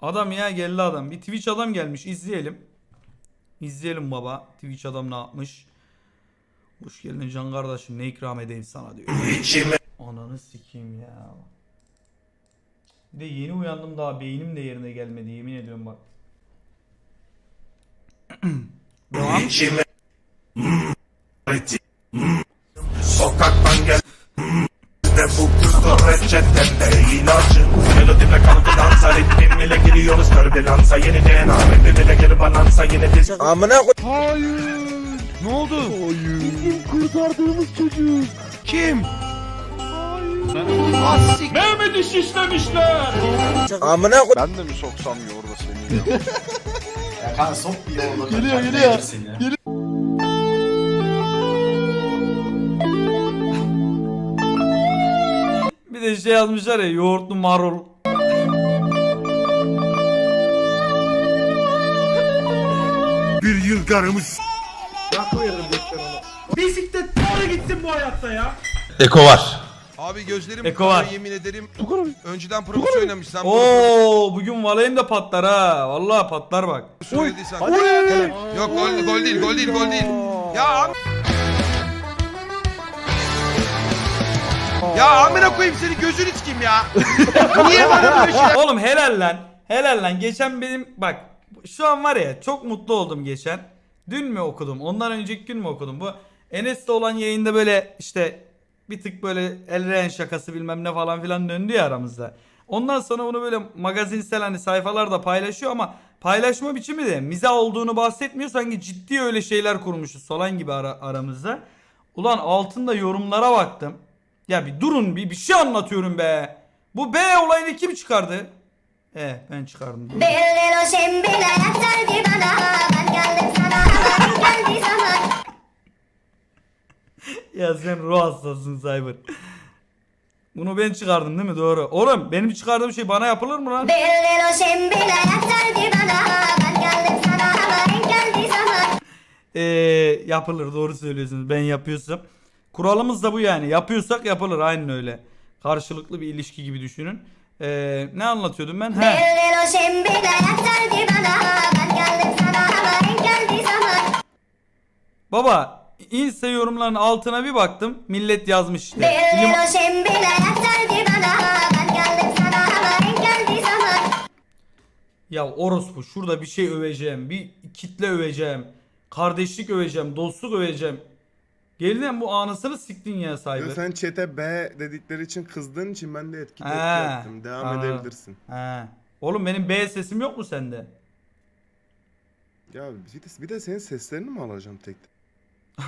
Adam ya geldi adam. Bir Twitch adam gelmiş izleyelim. İzleyelim baba. Twitch adam ne yapmış. Hoş geldin can kardeşim ne ikram edeyim sana diyor. Ananı sikeyim ya. Bir de yeni uyandım daha beynim de yerine gelmedi yemin ediyorum bak. Devam. Kızla reçetende ilacın Melodime kaldı dansa ritmimle giriyoruz Törbilansa yeni DNA Ritmimle geri balansa yeni diz Amına koy. Ne oldu? Bizim kurtardığımız çocuk. Kim? Amına koy. Ben de mi soksam yoğurda seni? Geliyor geliyor. Bir şey yazmışlar ya yoğurtlu marul. Bir yıl karımız Eko var. Abi gözlerim Eko var. yemin ederim. Önceden profesör oynamış sen Oo bugün Valheim de patlar ha. Vallahi patlar bak. söylediysen. Yok gol, gol değil gol değil gol değil. Ya abi. Ya amına koyayım seni gözünü sikeyim ya. Niye bana böyle şeyler? Oğlum helal lan. Helal lan. Geçen benim bak şu an var ya çok mutlu oldum geçen. Dün mü okudum? Ondan önceki gün mü okudum? Bu Enes'te olan yayında böyle işte bir tık böyle elren şakası bilmem ne falan filan döndü ya aramızda. Ondan sonra bunu böyle magazinsel hani sayfalarda paylaşıyor ama paylaşma biçimi de miza olduğunu bahsetmiyor. Sanki ciddi öyle şeyler kurmuşuz falan gibi ara- aramızda. Ulan altında yorumlara baktım. Ya bir durun bir, bir şey anlatıyorum be. Bu B olayını kim çıkardı? E ben çıkardım. Bana Ben zaman Ya sen ruh hastasın Cyber. Bunu ben çıkardım değil mi? Doğru. Oğlum benim çıkardığım şey bana yapılır mı lan? Bir lilo şimdi yeterdi bana Ben geldim sana Ben geldi zaman Ee, yapılır doğru söylüyorsunuz. Ben yapıyorsam. Kuralımız da bu yani. Yapıyorsak yapılır aynen öyle. Karşılıklı bir ilişki gibi düşünün. Ee, ne anlatıyordum ben? He. Baba Insta yorumlarının altına bir baktım. Millet yazmış işte. Bir Lim- lilo şimdi yeterdi bana Ben geldim sana Ben geldi zaman Ya orospu şurada bir şey öveceğim. Bir kitle öveceğim. Kardeşlik öveceğim. Dostluk öveceğim. Geldin bu anasını siktin ya sahibi. sen çete B dedikleri için kızdığın için ben de etki yaptım. Devam anladım. edebilirsin. He. Oğlum benim B sesim yok mu sende? Ya bir de, bir de senin seslerini mi alacağım tek tek?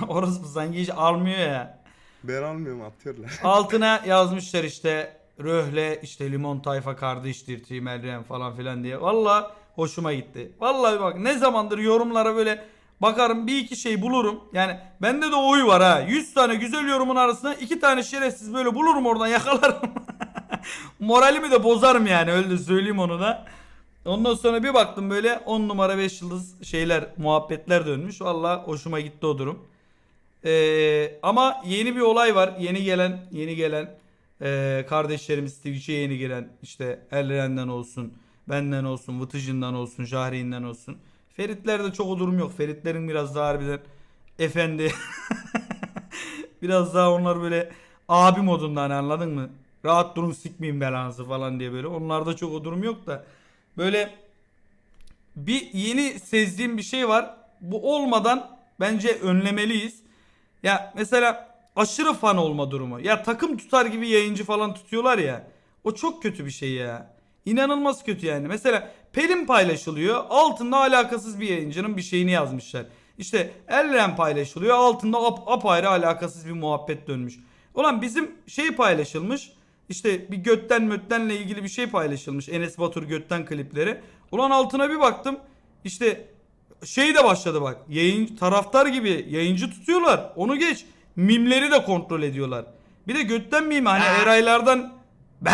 Orospu sanki hiç almıyor ya. Ben almıyorum atıyorlar. Altına yazmışlar işte Röhle işte limon tayfa kardeştir Team Elren falan filan diye. Valla hoşuma gitti. Vallahi bak ne zamandır yorumlara böyle bakarım bir iki şey bulurum. Yani bende de oy var ha. 100 tane güzel yorumun arasında iki tane şerefsiz böyle bulurum oradan yakalarım. Moralimi de bozarım yani öyle söyleyeyim onu da. Ondan sonra bir baktım böyle 10 numara 5 yıldız şeyler muhabbetler dönmüş. Valla hoşuma gitti o durum. Ee, ama yeni bir olay var. Yeni gelen yeni gelen ee, kardeşlerimiz Twitch'e yeni gelen işte Elren'den olsun, benden olsun, Vıtıcın'dan olsun, Jahreyn'den olsun. Feritlerde çok o durum yok. Feritlerin biraz daha harbiden efendi. biraz daha onlar böyle abi modunda hani anladın mı? Rahat durun sikmeyin belanızı falan diye böyle. Onlarda çok o durum yok da. Böyle bir yeni sezdiğim bir şey var. Bu olmadan bence önlemeliyiz. Ya mesela aşırı fan olma durumu. Ya takım tutar gibi yayıncı falan tutuyorlar ya. O çok kötü bir şey ya. İnanılmaz kötü yani. Mesela Pelin paylaşılıyor. Altında alakasız bir yayıncının bir şeyini yazmışlar. İşte Elren paylaşılıyor. Altında ap apayrı alakasız bir muhabbet dönmüş. Ulan bizim şey paylaşılmış. İşte bir götten möttenle ilgili bir şey paylaşılmış. Enes Batur götten klipleri. Ulan altına bir baktım. İşte şey de başladı bak. Yayın taraftar gibi yayıncı tutuyorlar. Onu geç. Mimleri de kontrol ediyorlar. Bir de götten mimi hani Eraylardan be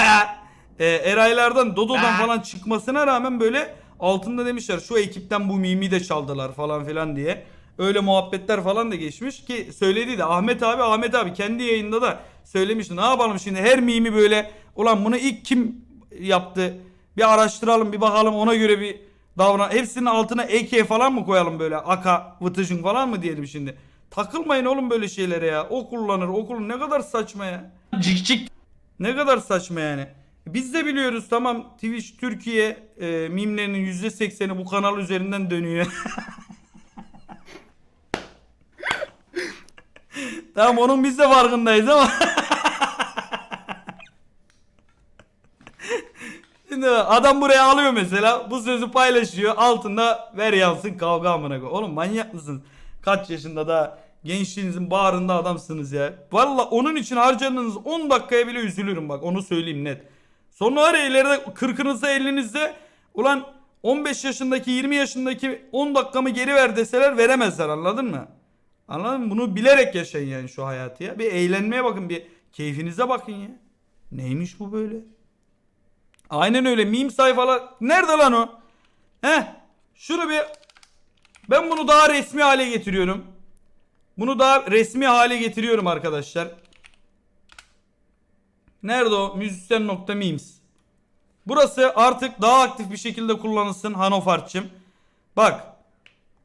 e, Eraylardan Dodo'dan falan çıkmasına rağmen böyle altında demişler şu ekipten bu mimi de çaldılar falan filan diye. Öyle muhabbetler falan da geçmiş ki söyledi de Ahmet abi Ahmet abi kendi yayında da söylemişti. Ne yapalım şimdi her mimi böyle ulan bunu ilk kim yaptı Bir araştıralım bir bakalım ona göre bir davran. Hepsinin altına EK falan mı koyalım böyle? Aka, vıtıcın falan mı diyelim şimdi? Takılmayın oğlum böyle şeylere ya. O kullanır, o kullanır. Ne kadar saçma ya. Cik cik. Ne kadar saçma yani. Biz de biliyoruz tamam Twitch Türkiye e, mimlerinin %80'i bu kanal üzerinden dönüyor. tamam onun biz de farkındayız ama. Şimdi adam buraya alıyor mesela bu sözü paylaşıyor altında ver yansın kavga amına koy. Oğlum manyak mısınız? Kaç yaşında da gençliğinizin bağrında adamsınız ya. Valla onun için harcadığınız 10 dakikaya bile üzülürüm bak onu söyleyeyim net. Sonra var ya ileride 40'ınızda 50'nizde ulan 15 yaşındaki 20 yaşındaki 10 dakikamı geri ver deseler veremezler anladın mı? Anladın mı? Bunu bilerek yaşayın yani şu hayatı ya. Bir eğlenmeye bakın bir keyfinize bakın ya. Neymiş bu böyle? Aynen öyle meme sayfalar. Nerede lan o? Heh. Şunu bir ben bunu daha resmi hale getiriyorum. Bunu daha resmi hale getiriyorum arkadaşlar. Nerede o? Müzisyen.memes. Burası artık daha aktif bir şekilde kullanılsın Hanofarçım. Bak.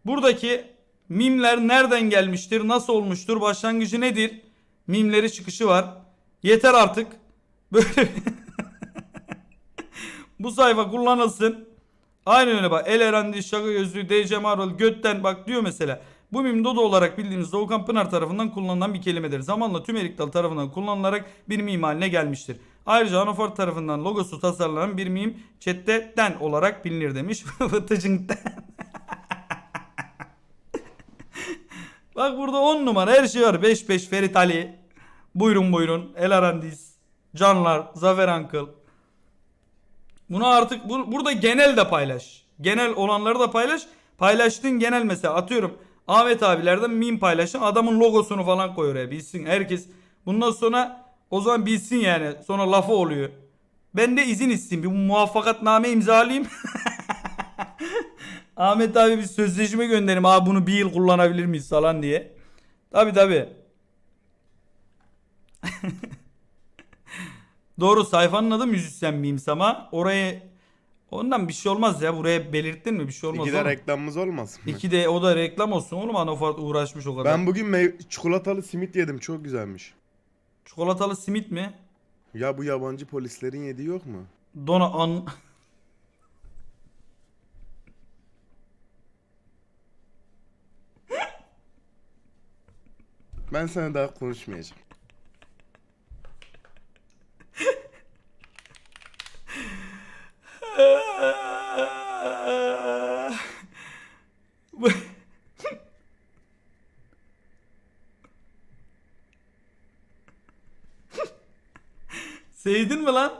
Buradaki mimler nereden gelmiştir? Nasıl olmuştur? Başlangıcı nedir? Mimleri çıkışı var. Yeter artık. Böyle bu sayfa kullanılsın. Aynen öyle bak. El Erendi, Şaka Gözlüğü, DC Marvel, Götten bak diyor mesela. Bu mim Dodo olarak bildiğiniz Doğukan Pınar tarafından kullanılan bir kelimedir. Zamanla tüm Erik Dal tarafından kullanılarak bir mim haline gelmiştir. Ayrıca Anofort tarafından logosu tasarlanan bir mim chatte olarak bilinir demiş. Vıtıcınkten. Bak burada 10 numara her şey var. 5-5 Ferit Ali. Buyurun buyurun. El Arandis. Canlar. Zafer Uncle. Bunu artık bu, burada genel de paylaş. Genel olanları da paylaş. Paylaştığın genel mesela atıyorum Ahmet abilerden meme paylaşın adamın logosunu falan koy oraya bilsin herkes. Bundan sonra o zaman bilsin yani sonra lafı oluyor. Ben de izin isteyeyim bir muvaffakatname imzalayayım. Ahmet abi bir sözleşme gönderim abi bunu bir yıl kullanabilir miyiz falan diye. Tabi tabi. Doğru sayfanın adı müzisyen memes ama oraya ondan bir şey olmaz ya buraya belirttin mi bir şey olmaz. İki de oğlum. reklamımız olmasın mı? İki de o da reklam olsun oğlum Anofart uğraşmış o kadar. Ben bugün mey- çikolatalı simit yedim çok güzelmiş. Çikolatalı simit mi? Ya bu yabancı polislerin yediği yok mu? Dona an... Ben sana daha konuşmayacağım. Bu- Sevdin mi lan?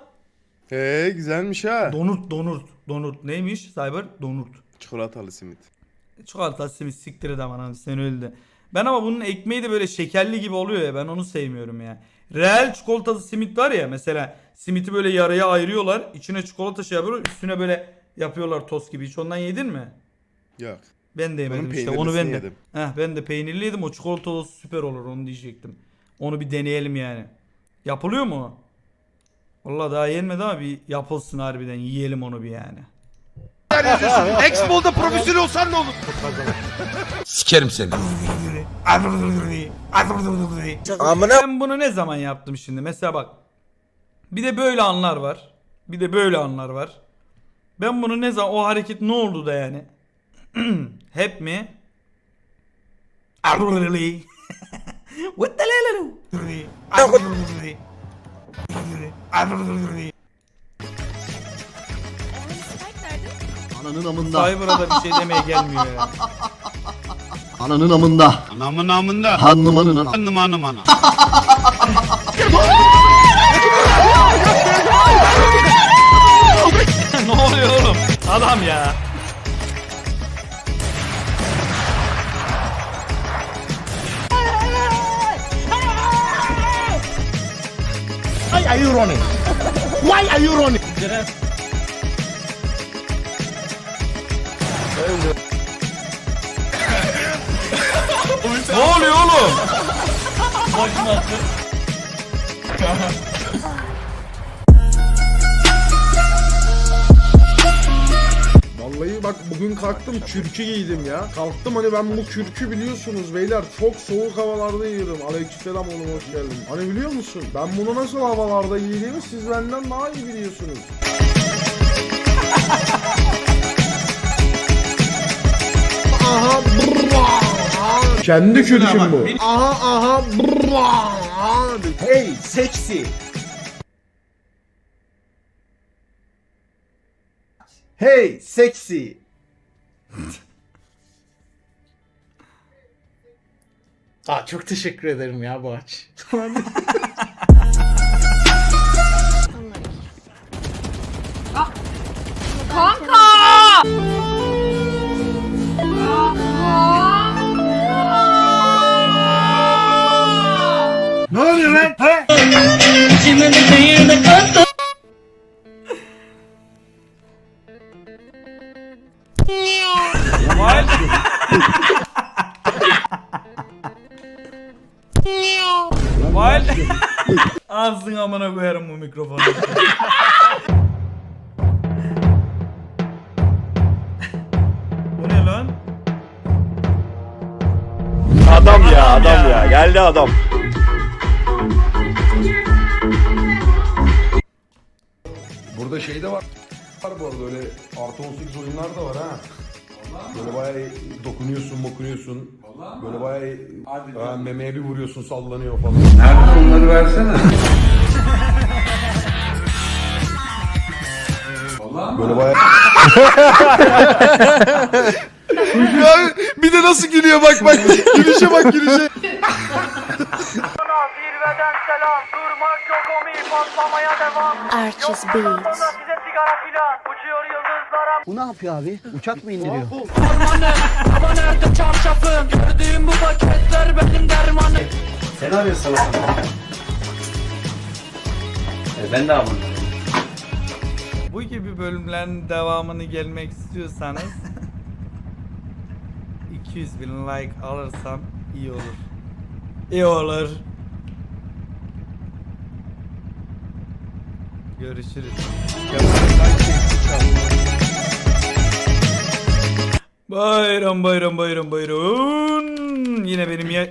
He güzelmiş ha. Donurt donurt donurt neymiş Cyber donurt. Çikolatalı simit. Çikolata simit siktir et aman abi sen öyle de. Ben ama bunun ekmeği de böyle şekerli gibi oluyor ya ben onu sevmiyorum ya. Real çikolatalı simit var ya mesela simiti böyle yarıya ayırıyorlar içine çikolata şey yapıyorlar üstüne böyle yapıyorlar tost gibi hiç ondan yedin mi? Yok. Ben de yemedim Onun işte onu ben de. yedim. Heh, ben de peynirli yedim o çikolatalı süper olur onu diyecektim. Onu bir deneyelim yani. Yapılıyor mu? Valla daha yenmedi ama bir yapılsın harbiden yiyelim onu bir yani. Expo'da profesyonel olsan ne olur? Sikerim seni. Ben bunu ne zaman yaptım şimdi? Mesela bak. Bir de böyle anlar var. Bir de böyle anlar var. Ben bunu ne zaman o hareket ne oldu da yani? Hep mi? What the hell? Ananın amında. Cyber'a da bir şey demeye gelmiyor ya. Ananın amında. Anamın amında. Hanımanın ana. Hanım hanım ana. running? Why are you running? Ne oluyor oğlum? Bak bugün kalktım kürkü giydim ya. Kalktım hani ben bu kürkü biliyorsunuz beyler çok soğuk havalarda giyiyorum. Aleykümselam oğlum hoş geldin. Hani biliyor musun? Ben bunu nasıl havalarda giydiğimi siz benden daha iyi biliyorsunuz. Aha brrrr. Kendi kürküm bu. Aha aha brrrr. Hey seksi. Hey seksi. Aa, çok teşekkür ederim ya bu aç. Ne oluyor lan? He? Vay. Vay. Ağzın amına koyarım bu mikrofonu. bu ne lan? Adam ya adam ya geldi adam. Burada şey de var. Var bu arada öyle artı 18 oyunlar da var ha. Böyle bayağı dokunuyorsun, mokunuyorsun. Böyle bayağı ha, memeye bir vuruyorsun, sallanıyor falan. Böyle bayağı Ya bir de nasıl gülüyor? Bak bak. Gülüşe bak gülüşe. Zirveden selam. Durmak yok omi. Patlamaya devam. Archie's Beats Size sigara filan Bu ne yapıyor abi? Uçak mı indiriyor? Baba nerede çarşafım Gördüğüm bu paketler benim dermanım Bu gibi bölümlerin devamını gelmek istiyorsanız 200 bin like alırsam iyi olur. İyi olur. Görüşürüz. Bayram bayram bayram bayram. Yine benim ya